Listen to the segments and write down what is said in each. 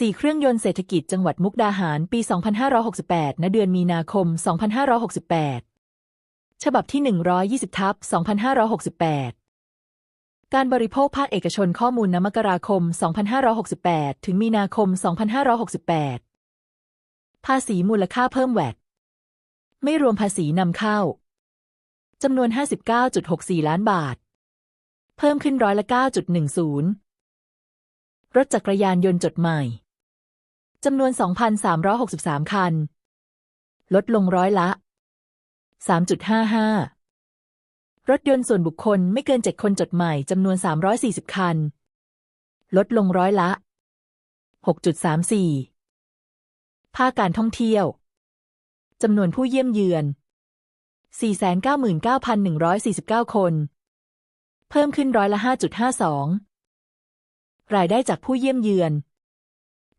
4 เครื่องยนต์เศรษฐกิจจังหวัดมุกดาหารปี 2568 ณ เดือนมีนาคม 2568 ฉบับที่ 120 ทับ 2568 การบริโภคภาคเอกชนข้อมูลนมกราคม 2568 ถึงมีนาคม 2568 ภาษีมูลค่าเพิ่มแวดไม่รวมภาษีนำเข้า จำนวน 59.64 ล้านบาท เพิ่มขึ้นร้อยละ 9.10รถจักรยานยนต์จดใหม่ จำนวน 2,363 คัน ลดลงร้อยละ 3.55 รถยนต์ส่วนบุคคลไม่เกิน 7 คนจดใหม่จำนวน 340 คัน ลดลงร้อยละ 6.34 ภาคการท่องเที่ยว จำนวนผู้เยี่ยมเยือน 499,149 คน เพิ่มขึ้นร้อยละ 5.52 รายได้จากผู้เยี่ยมเยือน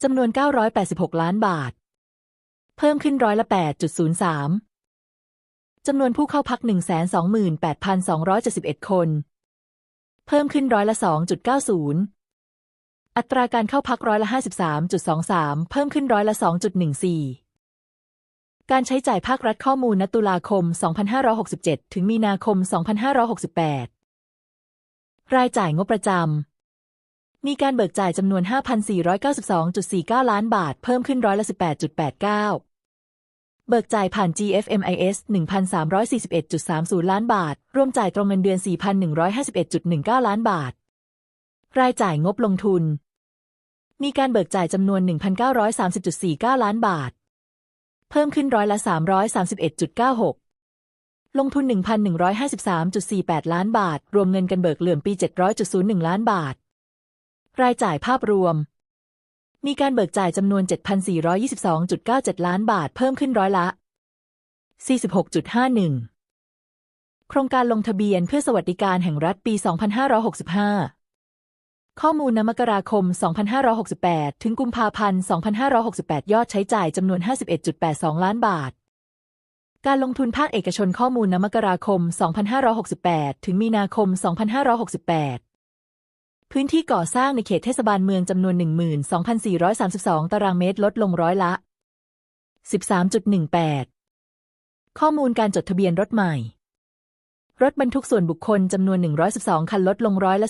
จำนวน 986 ล้านบาท เพิ่มขึ้นร้อยละ 8.03 จำนวนผู้เข้าพัก 128,271 คน เพิ่มขึ้นร้อยละ 2.90 อัตราการเข้าพักร้อยละ 53.23 เพิ่มขึ้นร้อยละ 2.14 การใช้จ่ายภาครัฐข้อมูลณตุลาคม 2567 ถึงมีนาคม 2568 รายจ่ายงบประจำ มีการเบิกจ่ายจำนวน 5,492.49 ล้านบาท เพิ่มขึ้นร้อยละ 18.89 เบิกจ่ายผ่าน GFMIS 1,341.30 ล้านบาท รวมจ่ายตรงเงินเดือน 4,151.19 ล้านบาท รายจ่ายงบลงทุน มีการเบิกจ่ายจำนวน 1,930.49 ล้านบาท เพิ่มขึ้นร้อยละ 331.96ลงทุน 1,153.48 ล้านบาท รวมเงินกันเบิกเหลื่อมปี 700.01 ล้านบาท รายจ่ายภาพรวม มีการเบิกจ่ายจำนวน 7,422.97 ล้านบาทเพิ่มขึ้นร้อยละ 46.51 โครงการลงทะเบียนเพื่อสวัสดิการแห่งรัฐปี 2565 ข้อมูลนมกราคม 2568 ถึงกุมภาพันธ์ 2568 ยอดใช้จ่ายจำนวน 51.82 ล้านบาทการลงทุนภาคเอกชนข้อมูลนมกราคม 2568 ถึงมีนาคม 2568 พื้นที่ก่อสร้างในเขตเทศบาลเมืองจำนวน 12,432 ตารางเมตรลดลงร้อยละ 13.18 ข้อมูลการจดทะเบียนรถใหม่ รถบรรทุกส่วนบุคคลจำนวน 112 คันลดลงร้อยละ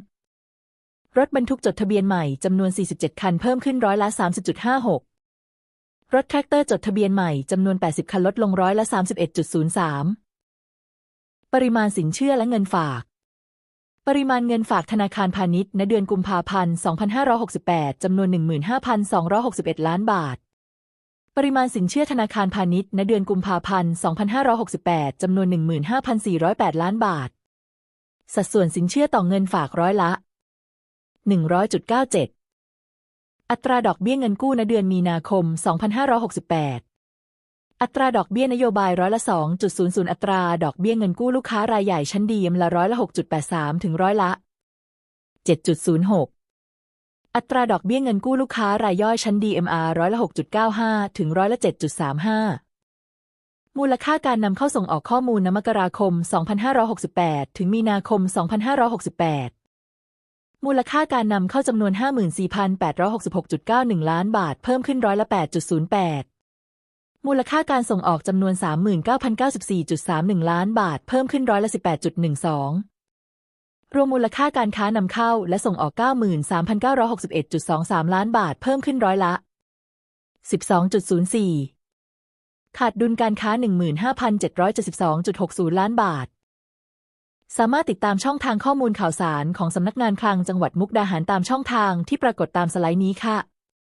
14.50 รถบรรทุกจดทะเบียนใหม่จำนวน 47 คันเพิ่มขึ้นร้อยละ 30.56 รถแทรกเตอร์จดทะเบียนใหม่จำนวน 80 คันลดลงร้อยละ 31.03 ปริมาณสินเชื่อและเงินฝาก ปริมาณเงินฝากธนาคารพาณิชย์ณเดือนกุมภาพันธ์ 2568 จำนวน 15,261 ล้านบาท ปริมาณสินเชื่อธนาคารพาณิชย์ณเดือนกุมภาพันธ์ 2568 จำนวน 15,408 ล้านบาท สัดส่วนสินเชื่อต่อเงินฝากร้อยละ 100.97 อัตราดอกเบี้ยเงินกู้ณเดือนมีนาคม 2568 อัตราดอกเบี้ยนโยบายร้อยละ 2.00 อัตราดอกเบี้ยเงินกู้ลูกค้ารายใหญ่ชั้นดีมละร้อยละ 6.83 ถึงร้อยละ 7.06 อัตราดอกเบี้ยเงินกู้ลูกค้ารายย่อยชั้น DMR ร้อยละ 6.95 ถึงร้อยละ 7.35 มูลค่าการนำเข้าส่งออกข้อมูลนมกราคม 2568 ถึงมีนาคม 2568มูลค่าการนำเข้าจำนวน 54,866.91 ล้านบาท เพิ่มขึ้นร้อยละ 8.08 มูลค่าการส่งออกจำนวน 39,094.31 ล้านบาท เพิ่มขึ้นร้อยละ 18.12 รวมมูลค่าการค้านำเข้าและส่งออก 93,961.23 ล้านบาท เพิ่มขึ้นร้อยละ 12.04 ขาดดุลการค้า 15,772.60 ล้านบาท สามารถติดตามช่องทางข้อมูลข่าวสารของสำนักงานคลังจังหวัดมุกดาหารตามช่องทางที่ปรากฏตามสไลด์นี้ค่ะ